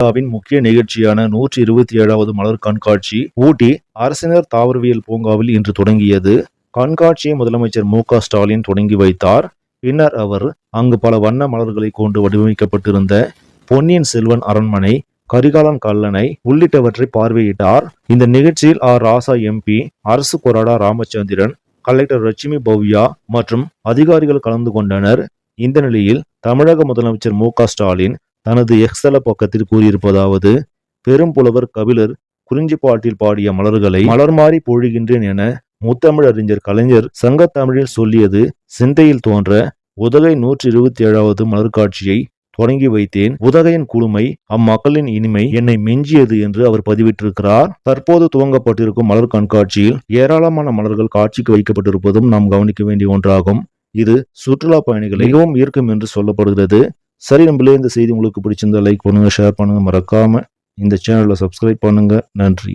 இந்தியாவின் முக்கிய நிகழ்ச்சியான நூற்றி இருபத்தி ஏழாவது மலர் கண்காட்சி ஊட்டி அரசினர் தாவரவியல் பூங்காவில் இன்று தொடங்கியது. கண்காட்சியை முதலமைச்சர் மு ஸ்டாலின் தொடங்கி வைத்தார். பின்னர் அவர் அங்கு பல வண்ண மலர்களை கொண்டு வடிவமைக்கப்பட்டிருந்த பொன்னியின் செல்வன் அரண்மனை கரிகாலன் கல்லணை உள்ளிட்டவற்றை பார்வையிட்டார். இந்த நிகழ்ச்சியில் ஆர் ராசா எம்பி அரசு கொறடா ராமச்சந்திரன் கலெக்டர் லட்சுமி பவ்யா மற்றும் அதிகாரிகள் கலந்து கொண்டனர். இந்த நிலையில் தமிழக முதலமைச்சர் மு ஸ்டாலின் தனது எக்ஸல பக்கத்தில் கூறியிருப்பதாவது பெரும் புலவர் கபிலர் குறிஞ்சிப்பாட்டில் பாடிய மலர்களை மலர் மாறி பொழிகின்றேன் என முத்தமிழறிஞர் கலைஞர் சங்கத்தமிழில் சொல்லியது சிந்தையில் தோன்ற உதகை நூற்றி இருபத்தி ஏழாவது மலர்காட்சியை தொடங்கி வைத்தேன். உதகையின் குழுமை அம்மக்களின் இனிமை என்னை மிஞ்சியது என்று அவர் பதிவிட்டிருக்கிறார். தற்போது துவங்கப்பட்டிருக்கும் மலர் கண்காட்சியில் ஏராளமான மலர்கள் காட்சிக்கு வைக்கப்பட்டிருப்பதும் நாம் கவனிக்க வேண்டிய ஒன்றாகும். இது சுற்றுலா பயணிகளை மிகவும் ஈர்க்கும் என்று சொல்லப்படுகிறது. சரி நம்மளே இந்த செய்தி உங்களுக்கு பிடிச்சிருந்தா லைக் பண்ணுங்கள் ஷேர் பண்ணுங்க. மறக்காமல் இந்த சேனலை சப்ஸ்கிரைப் பண்ணுங்கள் நன்றி.